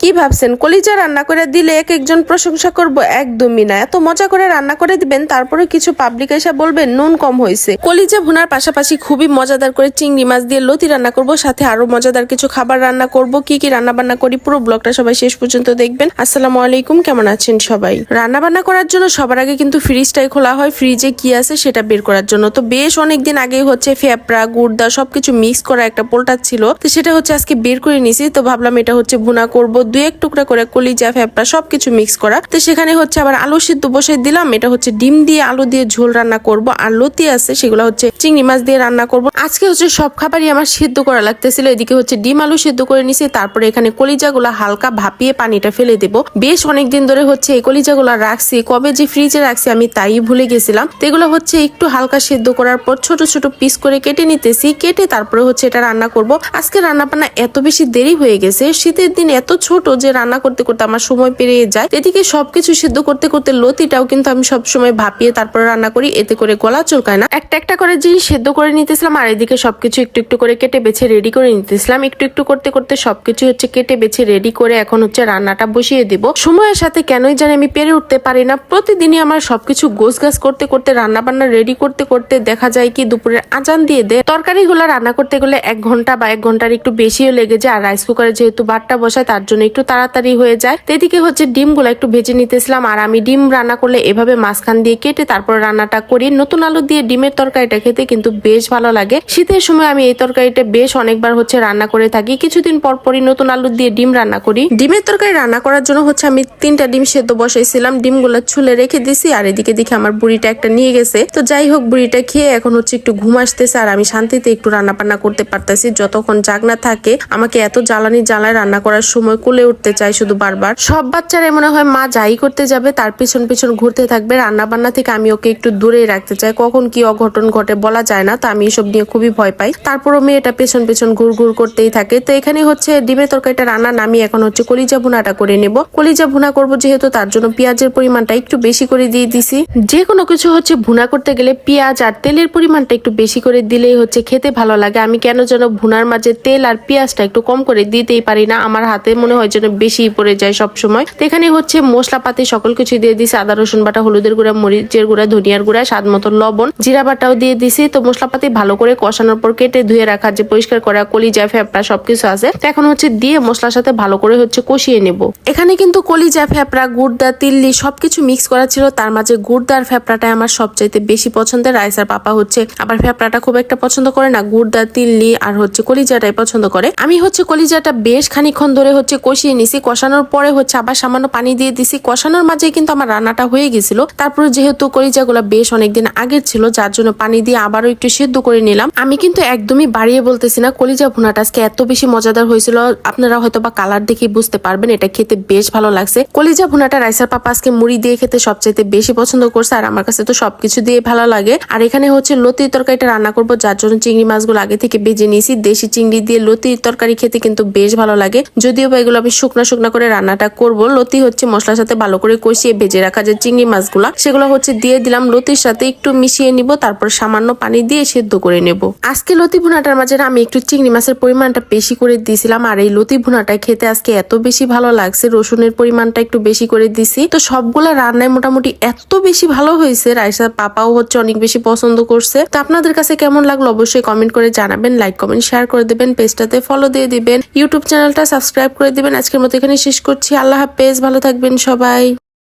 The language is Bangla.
কি ভাবছেন? কলিজা রান্না করে দিলে এক একজন প্রশংসা করব একদমই না। এত মজা করে রান্না করে দিবেন তারপরে কিছু পাবলিক এসে বলবেন, নুন কম হয়েছে। কলিজা ভুনার পাশাপাশি খুবই মজাদার করে চিংড়ি মাছ দিয়ে লতি রান্না করব, সাথে আরও মজাদার কিছু খাবার রান্না করব। কি কি রান্না বান্না করি পুরো ব্লগটা সবাই শেষ পর্যন্ত দেখবেন। আসসালামু আলাইকুম, কেমন আছেন সবাই? রান্না বান্না করার জন্য সবার আগে কিন্তু ফ্রিজটাই খোলা হয়। ফ্রিজে কি আছে সেটা বের করার জন্য। তো বেশ অনেক দিন আগেই হচ্ছে ফেপড়া, গুড়দা সবকিছু মিক্স করা একটা পোলটা ছিল। তো সেটা হচ্ছে আজকে বের করে নিছি। তো ভাবলাম এটা হচ্ছে ভুনা করব দুই এক টুকরা করে কলিজা, ফেপড়া সবকিছু মিক্স করা। তো সেখানে হচ্ছে আবার আলু সিদ্ধ বসে দিলাম। এটা হচ্ছে ডিম দিয়ে আলু দিয়ে ঝোল রান্না করব। আর লতি আছে, সেগুলো হচ্ছে চিংড়ি মাছ দিয়ে রান্না করব। আজকে হচ্ছে সব খাবারই আমার সিদ্ধ করা লাগতেছিল। এদিকে হচ্ছে ডিম আলু সিদ্ধ করে নিছি। তারপরে এখানে কলিজাগুলো হালকা ভাপিয়ে পানিটা ফেলে দেব। বেশ অনেকদিন ধরে হচ্ছে এই কলিজাগুলো রাখছি। কবে যে ফ্রিজে রাখছি আমি তাই ভুলে গেছিলাম। তো এগুলো হচ্ছে একটু হালকা সিদ্ধ করার পর ছোট ছোট পিস করে কেটে নিতেছি। কেটে তারপরে হচ্ছে এটা রান্না করব। আজকে রান্না বান্না এত বেশি দেরি হয়ে গেছে। শীতের দিন এত ছোট যে রান্না করতে করতে আমার সময় পেরিয়ে যায়, এদিকে সবকিছু সিদ্ধ করতে করতে লতিটাও কিন্তু আমি সব সময় ভাপিয়ে তারপর রান্না করি, এতে করে গলা চুলকায় না। একটা একটা করে জিনিস সেদ্ধ করে নিতেছিলাম, আর এদিকে সবকিছু একটু একটু করে কেটে বেছে রেডি করে নিতেছিলাম। একটু একটু করতে করতে সবকিছু হচ্ছে কেটে বেছে রেডি করে এখন হচ্ছে রান্নাটা বসিয়ে দিব। সময়ের সাথে কেনই জানি আমি পেরে উঠতে পারি না। প্রতিদিনই আমার সবকিছু গোছ গাছ করতে করতে রান্না বান্না রেডি করতে করতে দেখা যায় কি দুপুরের আজান দিয়ে দেয়। তরকারি গুলো রান্না করতে গেলে এক ঘণ্টা বা এক ঘণ্টার একটু বেশিও লেগে যায়, আর রাইস কুকারে যেহেতু ভাতটা বসায়, তার জন্য একটু তাড়াতাড়ি হয়ে যায়। এদিকে হচ্ছে ডিমগুলো একটু ভেজে নিতেছিলাম। আর আমি ডিম রান্না করলে এভাবে মাঝখান দিয়ে কেটে তারপর রান্নাটা করি। নতুন আলু দিয়ে ডিমের তরকারিটা খেতে কিন্তু বেশ ভালো লাগে। শীতের সময় আমি এই তরকারিটা বেশ অনেকবার হচ্ছে রান্না করে থাকি। কিছুদিন পর পরই নতুন আলু দিয়ে ডিম রান্না করি। ডিমের তরকারি রান্না করার জন্য হচ্ছে আমি তিনটা ডিম সেদ্ধ বসাইছিলাম। ডিমগুলো ছুলে রেখে দিছি আর এদিকে দেখি আমার বুড়িটা একটা নিয়ে গেছে। তো যাই হোক, বুড়িটা খেয়ে এখন হচ্ছে একটু ঘুম আসতেছে আর আমি শান্তিতে একটু রান্না বান্না করতে পারতেছি। যতক্ষণ জাগনা থাকে, আমাকে এত জ্বালানি জ্বালায় রান্না করার সময় কোলে উঠতে চাই শুধু বারবার। সব বাচ্চারা মনে হয় মা যাই করতে যাবে, তার পিছন পিছন ঘুরতে থাকবে। রান্না বান্না থেকে আমি ওকে একটু দূরেই রাখতে চাই। কখন কি অঘটন ঘটে বলা যায় না, তো আমি এসব নিয়ে খুবই ভয় পাই। তারপরও মেয়েটা পেছন পেছন ঘুর ঘুর করতেই থাকে। তো এখানে হচ্ছে ডিমের তরকারিটা রান্না নামিয়ে এখন হচ্ছে কলিজা ভুনাটা করে নেব। কলিজা ভুনা করব যেহেতু তার জন্য পেঁয়াজের পরিমাণটা একটু বেশি করে দিয়ে দিছি। যে কোনো কিছু হচ্ছে ভুনা করতে গেলে পেঁয়াজ আর তেলের পরিমাণটা একটু বেশি করে দিলেই হচ্ছে খেতে ভালো লাগে। আমি কেন যেন ভুনার মাঝে তেল আর পেঁয়াজটা একটু কম করে দিতেই পারি না। আমার হাতে মনে হয় যেন বেশি পড়ে যায় সব সময় তো এখানে হচ্ছে মশলাপাতি সকল কিছু দিয়ে দিছি। আদা, রসুন বাটা, হলুদের গুঁড়া, মরিচের গুঁড়া, ধনিয়ার গুঁড়া, স্বাদ মতো লবণ, জিরা বাটাও দিয়ে দিছি। তো মশলাপাতি ভালো করে কষানোর পর কেটে ধুয়ে রাখা, যে পরিষ্কার করা, কলিজা, ফেপড়া সবকিছু আছে। তো এখন হচ্ছে দিয়ে মশলার সাথে ভালো করে হচ্ছে কষিয়ে নেব। এখানে কিন্তু কলিজা, ফেপড়া, গুড়দা, তিল্লি সবকিছু মিক্স করা ছিল। তার মাঝে গুড়দার ফেপড়াটা আমার সবচাইতে বেশি পছন্দের। রাইসার পাপা হচ্ছে আবার ফেপড়াটা খুব একটা পছন্দ করে না। গুড়দা, তিল্লি আর হচ্ছে কলিজাটাই পছন্দ করে। আমি হচ্ছে কলিজাটা বেশ খানিক্ষণ ধরে হচ্ছে কষিয়ে নিছি। কষানোর পরে হচ্ছে আবার সামান্য পানি দিয়ে দিছি। কষানোর মাঝে কিন্তু আমার রান্নাটা হয়ে গেছিল। তারপরে যেহেতু কলিজাগুলো বেশ অনেকদিন আগের ছিল, যার জন্য পানি দিয়ে আবারও একটু সেদ্ধ করে নিলাম। আমি কিন্তু একদমই বাড়িয়ে বলতেছি না, কলিজা ভুনাটা আজকে এত বেশি মজাদার হয়েছিল। আপনারা হয়তো বা কালার দেখে বুঝতে পারবেন, এটা খেতে বেশ ভালো লাগছে। কলিজা ভুনাটা রাইসার পাপা আজকে মুড়ি দিয়ে খেতে সবচাইতে বেশি পছন্দ করছে, আর আমার কাছে তো সবকিছু দিয়ে ভালো লাগে। আর এখানে হচ্ছে লতির তরকারিটা রান্না করব, যার জন্য চিংড়ি মাছগুলো আগে থেকে বেজে নিয়েছি। দেশি চিংড়ি দিয়ে লতির তরকারি খেতে কিন্তু বেশ ভালো লাগে। যদিও বা এগুলো আমি শুকনা শুকনা করে রান্নাটা করব। লতি হচ্ছে মশলার সাথে ভালো করে কষিয়ে ভেজে রাখা যে চিংড়ি মাছগুলা, সেগুলো হচ্ছে দিয়ে দিলাম। লতির সাথে একটু মিশিয়ে নিব, তারপর সামান্য পানি দিয়ে সেদ্ধ করে নেব। আজকে লতি ভুনাটার মাঝে আমি একটু চিংড়ি মাছের পরিমাণটা বেশি করে দিয়েছিলাম আর এই লতি ভুনাটা খেতে আজকে এত বেশি ভালো লাগছে, রসুনের পরিমাণটা একটু বেশি করে দিছি। তো সবগুলা রান্নায় মোটামুটি এত বেশি ভালো হয়েছে, রাইসা পাপাও হচ্ছে অনেক বেশি পছন্দ করছে। তো আপনাদের কাছে কেমন লাগল অবশ্যই কমেন্ট করে জানাবেন, লাইক, কমেন্ট, শেয়ার করে দেবেন, পেজটাতে ফলো দিয়ে দিবেন। ইউটিউব চ্যানেলটা সাবস্ক্রাইব করে দিবেন। আজকের মতো এখানে শেষ করছি। আল্লাহ হাফেজ। ভালো থাকবেন সবাই।